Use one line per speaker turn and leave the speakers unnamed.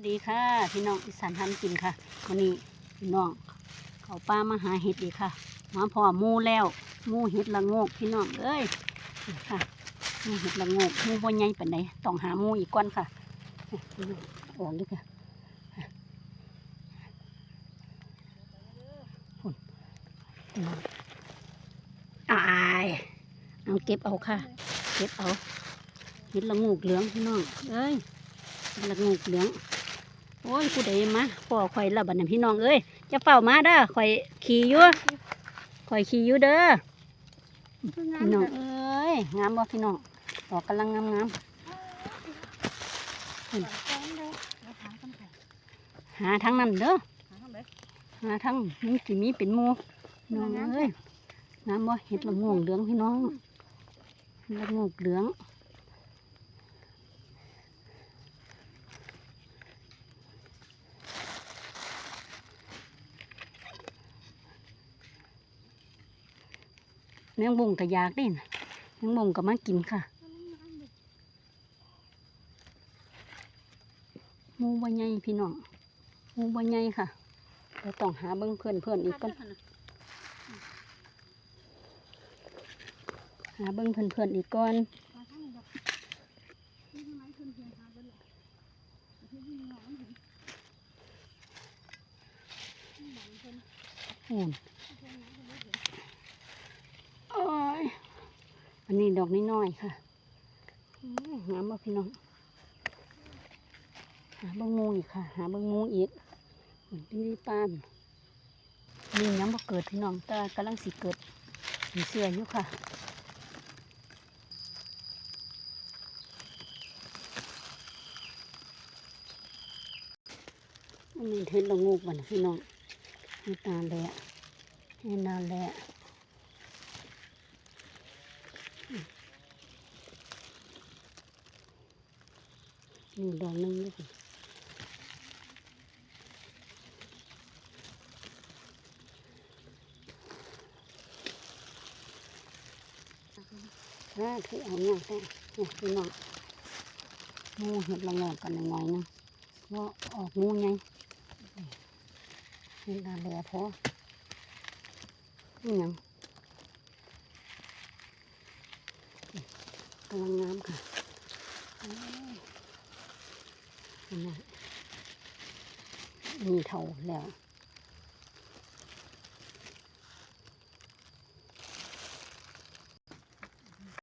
วัสดีค่ะ พี่น้องอีสานทำกินค่ะวันนี้พี่น้องเขาป้ามาหาเห็ดดีกค่ะมาพอมูแล้วมูเห็ดละงกพี่น้องเอ้ยค่ะมูเห็ดละงกมูบ่ใหญ่ปานใดต้องหามูอีกก้อนค่ะออกดีค่ะไอายเอาเก็บเอาค่ะ เก็บเอาเห็ดละโงกเหลืองพี่น้องเอ้ยละงูเหลือง โอ้ยผู้ใดมาพ่อข่อยละบัดนี้พี่น้องเอ้ยจะเฝ้ามาเด้อข่อยขี่อยู่ข่อยขี่อยู่เด้อพี่น้องเอ้ยงามบ่พี่น้องดอกกำลังงามงามหาทั้งนั้นเด้อหาทั้งนี่สิมีเป็นหมูพี่น้องเอ้ยงามบ่เห็ดละงูเหลืองพี่น้องละงูเหลือง แมงมุงก็อยากได้นะแมงมุงก็มากินค่ะมูบ่ใหญ่พี่น้องมูบ่ใหญ่ค่ะเดี๋ยวต้องหาเบิ้งเพื่อนเพื่อนอีกก่อนหาเบิ้งเพื่อนเพื่อนอีกก่อนโอ้ยโอ้ย อันนี้ดอกน้อยๆค่ะอื้องาบ่พี่น้อง หาเบิ้งหมูอีกค่ะ หาเบิ้งหมูอีกเหมือนที่ป้านนี่ยังบ่เกิดพี่น้องต่กำลังสิเกิดมีเสื้ออยู่ค่ะอันนี้เห็ดละงูกบันพี่น้องเห็ดนาแหละเห็ดนานแหละ นี่ดอกนึงเลยค่ะถ้าคือเอาเนี่ยแต่เนี่ยพี่น้อมูเห็ดละงอกกันหน่อยนึงว่าออกหมูไงเห็ดานแหละพอนี่ยังกำลังงามค่ะ นี่เท่าแล้ว